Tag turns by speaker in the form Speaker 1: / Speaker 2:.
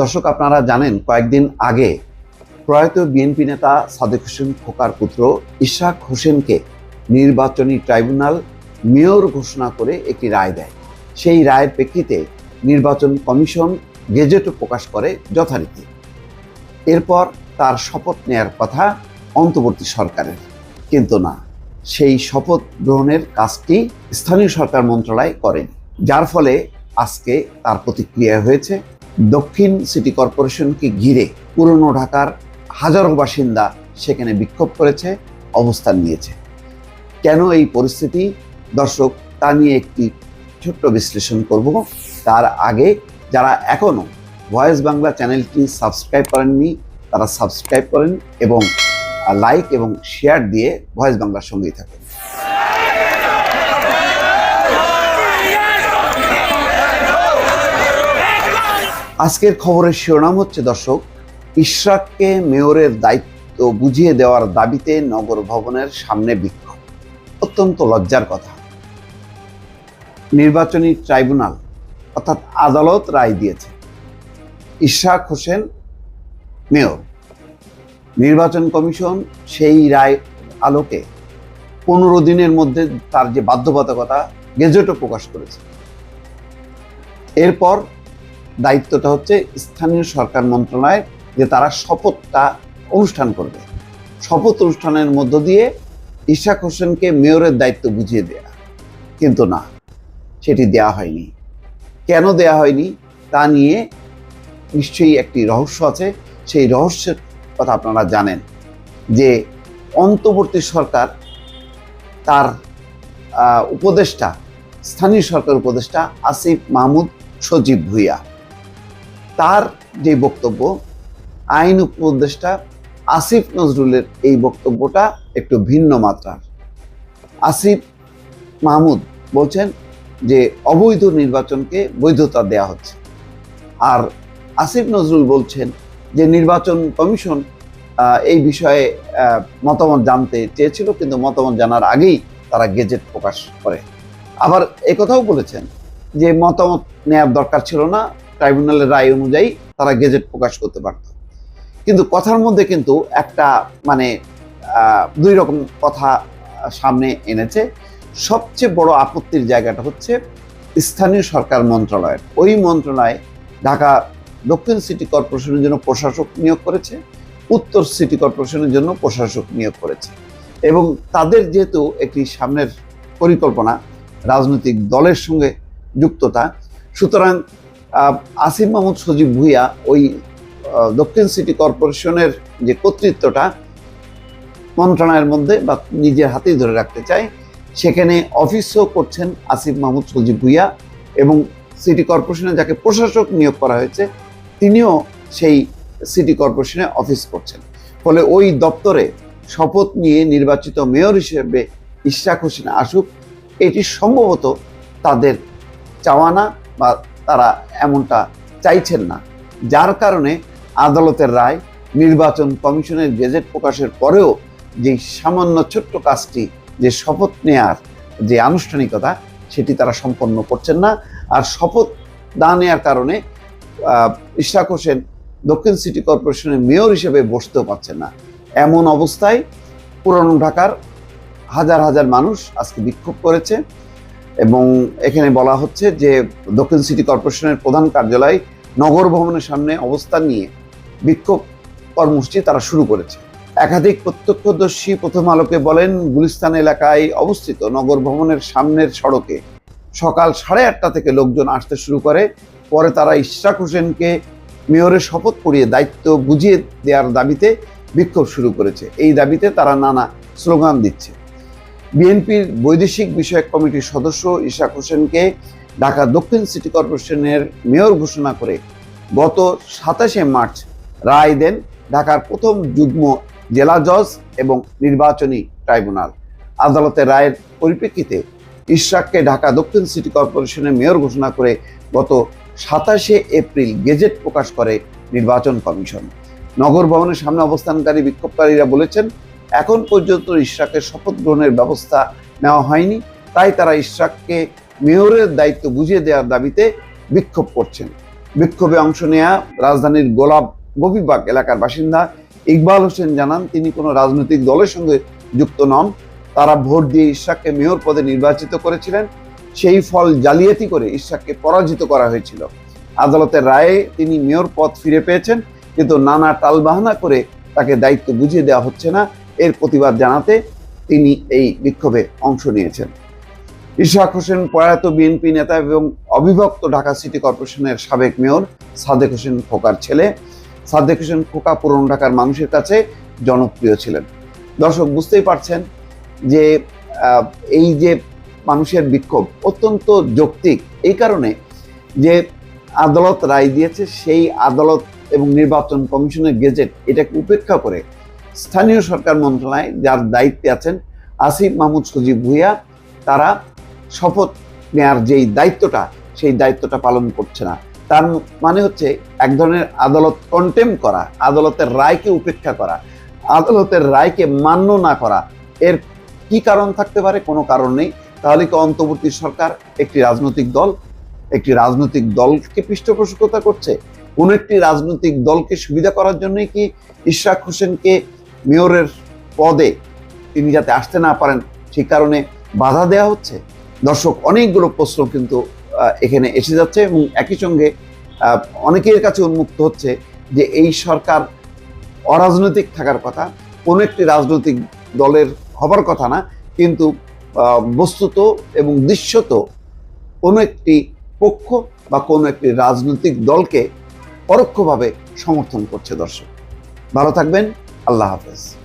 Speaker 1: দর্শক, আপনারা জানেন, কয়েকদিন আগে প্রয়াত বিএনপি নেতা সাদেক হোসেন খোকার পুত্র ইশাক হোসেনকে নির্বাচনী ট্রাইব্যুনাল মেয়র ঘোষণা করে একটি রায় দেয়। সেই রায়ের প্রেক্ষিতে নির্বাচন কমিশন গেজেটও প্রকাশ করে যথারীতি। এরপর তার শপথ নেয়ার কথা অন্তর্বর্তী সরকারের। কিন্তু না, সেই শপথ গ্রহণের কাজটি স্থানীয় সরকার মন্ত্রণালয় করেন, যার ফলে আজকে তার প্রতিক্রিয়া হয়েছে। দক্ষিণ সিটি কর্পোরেশনকে ঘিরে পুরনো ঢাকার হাজারো বাসিন্দা সেখানে বিক্ষোভ করেছে, অবস্থান নিয়েছে। কেন এই পরিস্থিতি? দর্শক, তা নিয়ে একটি ছোট্ট বিশ্লেষণ করব। তার আগে যারা এখনও ভয়েস বাংলা চ্যানেলটি সাবস্ক্রাইব করেননি, তারা সাবস্ক্রাইব করেন এবং লাইক এবং শেয়ার দিয়ে ভয়েস বাংলার সঙ্গেই থাকেন। আজকের খবরের শিরোনাম হচ্ছে, দর্শক, ইশরাককে মেয়রের দায়িত্ব বুঝিয়ে দেওয়ার দাবিতে নগর ভবনের সামনে বিক্ষোভ। অত্যন্ত লজ্জার কথা। নির্বাচনী ট্রাইব্যুনাল, অর্থাৎ আদালত রায় দিয়েছে, ইশরাক হোসেন মেয়র। নির্বাচন কমিশন সেই রায় আলোকে পনেরো দিনের মধ্যে তার যে বাধ্যবাধকতা, গেজেটও প্রকাশ করেছে। এরপর দায়িত্বটা হচ্ছে স্থানীয় সরকার মন্ত্রণালয় যে তারা শপথটা অনুষ্ঠান করবে। শপথ অনুষ্ঠানের মধ্য দিয়ে ইশাক হোসেনকে মেয়রের দায়িত্ব বুঝিয়ে দেয়া। কিন্তু না, সেটি দেয়া হয়নি। কেন দেয়া হয়নি? তা নিয়ে নিশ্চয়ই একটি রহস্য আছে। সেই রহস্যের কথা আপনারা জানেন যে অন্তর্বর্তী সরকার তার উপদেষ্টা, স্থানীয় সরকার উপদেষ্টা আসিফ মাহমুদ সজীব ভুইয়া তার যে বক্তব্য, আইন উপদেষ্টা আসিফ নজরুলের এই বক্তব্যটা একটু ভিন্ন মাত্রার। আসিফ মাহমুদ বলছেন যে অবৈধ নির্বাচনকে বৈধতা দেয়া হচ্ছে। আর আসিফ নজরুল বলছেন যে নির্বাচন কমিশন এই বিষয়ে মতামত জানতে চেয়েছিল, কিন্তু মতামত জানার আগেই তারা গেজেট প্রকাশ করে। আবার একথাও বলেছেন যে মতামত নেওয়ার দরকার ছিল না ট্রাইব্যুনালের রায় অনুযায়ী তারা গেজেট প্রকাশ করতে পারত। কিন্তু কথার মধ্যে কিন্তু একটা মানে দুই রকম কথা সামনে এনেছে। সবচেয়ে বড় আপত্তির জায়গাটা হচ্ছে স্থানীয় সরকার মন্ত্রণালয়ের ওই মন্ত্রণালয় ঢাকা দক্ষিণ সিটি কর্পোরেশনের জন্য প্রশাসক নিয়োগ করেছে, উত্তর সিটি কর্পোরেশনের জন্য প্রশাসক নিয়োগ করেছে। এবং তাদের যেহেতু একটি সামনের পরিকল্পনা, রাজনৈতিক দলের সঙ্গে যুক্ততা, সুতরাং আসিফ মাহমুদ সজীব ভুইয়া ওই দক্ষিণ সিটি কর্পোরেশনের যে কর্তৃত্বটা মন্ত্রণালয়ের মধ্যে বা নিজের হাতেই ধরে রাখতে চায়, সেখানে অফিসও করছেন আসিফ মাহমুদ সজীব ভুইয়া এবং সিটি কর্পোরেশনে যাকে প্রশাসক নিয়োগ করা হয়েছে, তিনিও সেই সিটি কর্পোরেশনে অফিস করছেন। ফলে ওই দপ্তরে শপথ নিয়ে নির্বাচিত মেয়র হিসেবে ইশরাক হোসেন আসুক, এটি সম্ভবত তাদের চাওয়ানা বা তারা এমনটা চাইছেন না। যার কারণে আদালতের রায় নির্বাচন কমিশনের গেজেট প্রকাশের পরেও যে সামান্য ছোট্ট কাজটি যে শপথ নেয়ার যে আনুষ্ঠানিকতা সেটি তারা সম্পন্ন করছেন না। আর শপথ না নেয়ার কারণে আহ, ইশরাক হোসেন দক্ষিণ সিটি কর্পোরেশনের মেয়র হিসেবে বসতেও পারছেন না। এমন অবস্থায় পুরনো ঢাকার হাজার হাজার মানুষ আজকে বিক্ষোভ করেছে। এবং এখানে বলা হচ্ছে যে দক্ষিণ সিটি কর্পোরেশনের প্রধান কার্যালয় নগর ভবনের সামনে অবস্থান নিয়ে বিক্ষোভ কর্মসূচি তারা শুরু করেছে। একাধিক প্রত্যক্ষদর্শী প্রথম আলোকে বলেন, গুলিস্তান এলাকায় অবস্থিত নগর ভবনের সামনের সড়কে সকাল সাড়ে আটটা থেকে লোকজন আসতে শুরু করে। পরে তারা ইশরাক হোসেনকে মেয়রের শপথ পড়িয়ে দায়িত্ব বুঝিয়ে দেওয়ার দাবিতে বিক্ষোভ শুরু করেছে। এই দাবিতে তারা নানা স্লোগান দিচ্ছে। বিএনপির বৈদেশিক বিষয়ক কমিটির সদস্য ইশাক হোসেনকে ঢাকা দক্ষিণ সিটি কর্পোরেশনের মেয়র ঘোষণা করে গত সাতাশে মার্চ রায় দেন ঢাকার প্রথম যুগ্ম জেলা জজ এবং নির্বাচনী ট্রাইব্যুনাল। আদালতের রায়ের পরিপ্রেক্ষিতে ইশরাককে ঢাকা দক্ষিণ সিটি কর্পোরেশনের মেয়র ঘোষণা করে গত সাতাশে এপ্রিল গেজেট প্রকাশ করে নির্বাচন কমিশন। নগর ভবনের সামনে অবস্থানকারী বিক্ষোভকারীরা বলেছেন এখন পর্যন্ত ইশরাকের শপথ গ্রহণের ব্যবস্থা নেওয়া হয়নি। তাই তারা ইশরাককে মেয়রের দায়িত্ব বুঝিয়ে দেওয়ার দাবিতে বিক্ষোভ করছেন। বিক্ষোভে অংশ নেয়া রাজধানীর গোলাপ গোপীবাগ এলাকার বাসিন্দা ইকবাল হোসেন জানান, তিনি কোনো রাজনৈতিক দলের সঙ্গে যুক্ত নন। তারা ভোট দিয়ে ইশাককে মেয়র পদে নির্বাচিত করেছিলেন। সেই ফল জালিয়াতি করে ইশাককে পরাজিত করা হয়েছিল। আদালতের রায়ে তিনি মেয়র পদ ফিরে পেয়েছেন, কিন্তু নানা টালবাহানা করে তাকে দায়িত্ব বুঝিয়ে দেওয়া হচ্ছে না। এর প্রতিবাদ জানাতে তিনি এই বিক্ষোভে অংশ নিয়েছেন। ইশাক হোসেন প্রয়াত বিএনপি নেতা এবং অবিভক্ত ঢাকা সিটি কর্পোরেশনের সাবেক মেয়র সাদেক হোসেন খোকার ছেলে। সাদেক হোসেন খোকা পুরনো ঢাকার মানুষের কাছে জনপ্রিয় ছিলেন। দর্শক, বুঝতেই পারছেন যে এই যে মানুষের বিক্ষোভ অত্যন্ত যৌক্তিক। এই কারণে যে আদালত রায় দিয়েছে, সেই আদালত এবং নির্বাচন কমিশনের গেজেট এটাকে উপেক্ষা করে স্থানীয় সরকার মন্ত্রণালয় যার দায়িত্বে আছেন আসিফ মাহমুদ সজীব ভুইয়া, তারা শপথ নেয়ার যেই দায়িত্বটা, সেই দায়িত্বটা পালন করছে না। তার মানে হচ্ছে এক ধরনের আদালত কন্টেম করা, আদালতের রায়কে উপেক্ষা করা, আদালতের রায়কে মান্য না করা। এর কি কারণ থাকতে পারে? কোনো কারণ নেই। তাহলে কি অন্তর্বর্তী সরকার একটি রাজনৈতিক দল, একটি রাজনৈতিক দলকে পৃষ্ঠপোষকতা করছে? কোনো একটি রাজনৈতিক দলকে সুবিধা করার জন্যই কি ইশরাক হোসেনকে মেয়রের পদে তিনি যাতে আসতে না পারেন, সেই কারণে বাধা দেওয়া হচ্ছে। দর্শক, অনেকগুলো প্রশ্ন কিন্তু এখানে এসে যাচ্ছে এবং একই সঙ্গে অনেকের কাছে উন্মুক্ত হচ্ছে যে এই সরকার অরাজনৈতিক থাকার কথা, কোনো একটি রাজনৈতিক দলের হবার কথা না, কিন্তু বস্তুত এবং দৃশ্যত কোনো একটি পক্ষ বা কোনো একটি রাজনৈতিক দলকে পরোক্ষভাবে সমর্থন করছে দর্শক। ভালো থাকবেন। palavras.